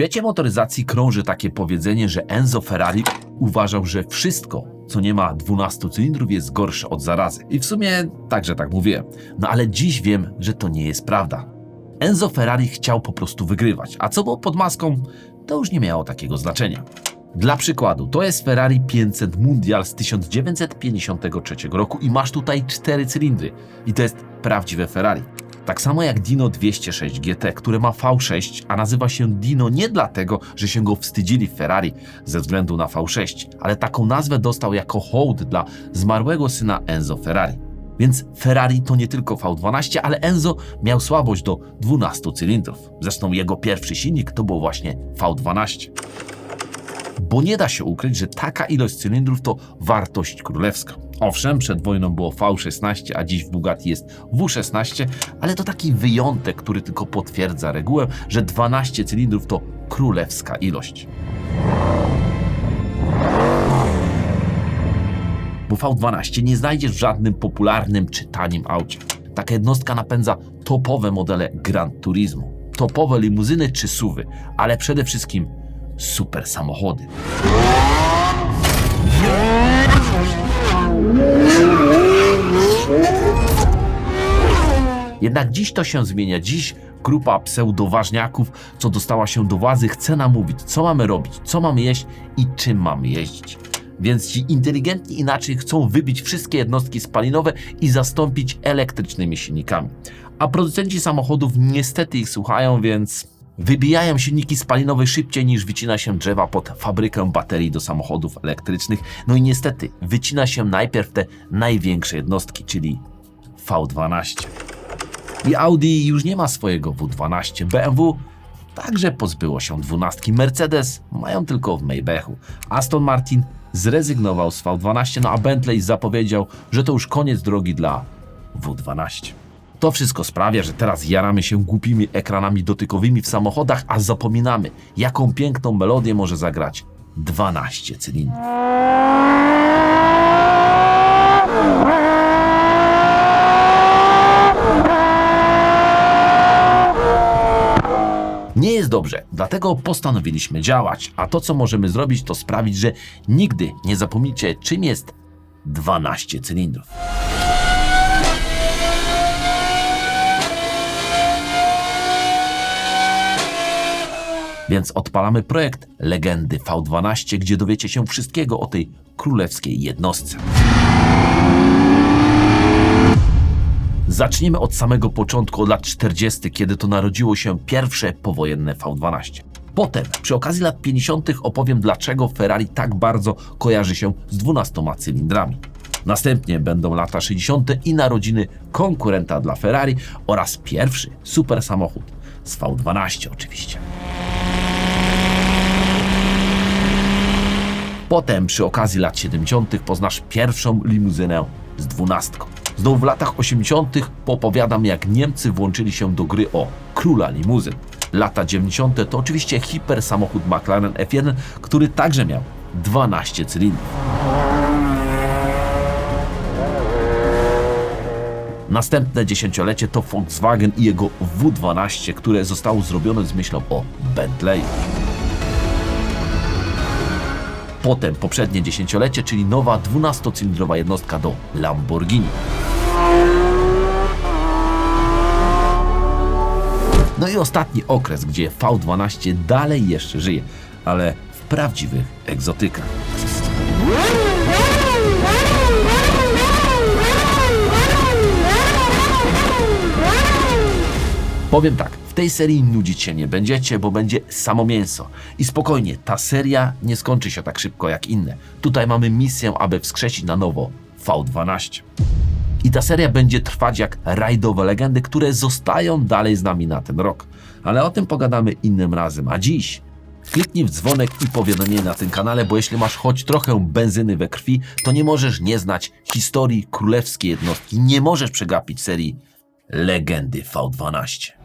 świecie motoryzacji krąży takie powiedzenie, że Enzo Ferrari uważał, że wszystko, co nie ma 12 cylindrów, jest gorsze od zarazy. I w sumie także tak mówię. No ale dziś wiem, że to nie jest prawda. Enzo Ferrari chciał po prostu wygrywać, a co było pod maską, to już nie miało takiego znaczenia. Dla przykładu, to jest Ferrari 500 Mundial z 1953 roku i masz tutaj cztery cylindry. I to jest prawdziwe Ferrari. Tak samo jak Dino 206 GT, które ma V6, a nazywa się Dino nie dlatego, że się go wstydzili w Ferrari ze względu na V6, ale taką nazwę dostał jako hołd dla zmarłego syna Enzo Ferrari. Więc Ferrari to nie tylko V12, ale Enzo miał słabość do 12 cylindrów. Zresztą jego pierwszy silnik to był właśnie V12 bo nie da się ukryć, że taka ilość cylindrów to wartość królewska. Owszem, przed wojną było V16, a dziś w Bugatti jest W16, ale to taki wyjątek, który tylko potwierdza regułę, że 12 cylindrów to królewska ilość. Bo V12 nie znajdziesz w żadnym popularnym czy tanim aucie. Taka jednostka napędza topowe modele Gran Turismo, topowe limuzyny czy suwy, ale przede wszystkim super samochody. Jednak dziś to się zmienia. Dziś grupa pseudoważniaków, co dostała się do władzy, chce nam mówić, co mamy robić, co mamy jeść i czym mamy jeździć. Więc ci inteligentni inaczej chcą wybić wszystkie jednostki spalinowe i zastąpić elektrycznymi silnikami. A producenci samochodów niestety ich słuchają, więc Wybijają silniki spalinowe szybciej niż wycina się drzewa pod fabrykę baterii do samochodów elektrycznych. No i niestety wycina się najpierw te największe jednostki, czyli V12. I Audi już nie ma swojego W12. BMW także pozbyło się dwunastki. Mercedes mają tylko w Maybachu. Aston Martin zrezygnował z V12, no a Bentley zapowiedział, że to już koniec drogi dla W12. To wszystko sprawia, że teraz jaramy się głupimi ekranami dotykowymi w samochodach, a zapominamy, jaką piękną melodię może zagrać 12 cylindrów. Nie jest dobrze, dlatego postanowiliśmy działać, a to co możemy zrobić to sprawić, że nigdy nie zapomnicie czym jest 12 cylindrów. Więc odpalamy projekt Legendy V12, gdzie dowiecie się wszystkiego o tej królewskiej jednostce. Zaczniemy od samego początku, od lat 40., kiedy to narodziło się pierwsze powojenne V12. Potem, przy okazji lat 50., opowiem, dlaczego Ferrari tak bardzo kojarzy się z 12 cylindrami. Następnie będą lata 60. i narodziny konkurenta dla Ferrari oraz pierwszy super samochód z V12 oczywiście. Potem przy okazji lat 70. poznasz pierwszą limuzynę z dwunastką. Znowu w latach 80. popowiadam jak Niemcy włączyli się do gry o króla limuzyn. Lata 90. to oczywiście hiper samochód McLaren F1, który także miał 12 cylindrów. Następne dziesięciolecie to Volkswagen i jego W12, które zostało zrobione z myślą o Bentleyu. Potem poprzednie dziesięciolecie, czyli nowa 12-cylindrowa jednostka do Lamborghini. No i ostatni okres, gdzie V12 dalej jeszcze żyje, ale w prawdziwych egzotykach. Powiem tak, tej serii nudzić się nie będziecie, bo będzie samo mięso. I spokojnie, ta seria nie skończy się tak szybko jak inne. Tutaj mamy misję, aby wskrzesić na nowo V12. I ta seria będzie trwać jak rajdowe legendy, które zostają dalej z nami na ten rok. Ale o tym pogadamy innym razem. A dziś kliknij w dzwonek i powiadomienie na tym kanale, bo jeśli masz choć trochę benzyny we krwi, to nie możesz nie znać historii królewskiej jednostki. Nie możesz przegapić serii Legendy V12.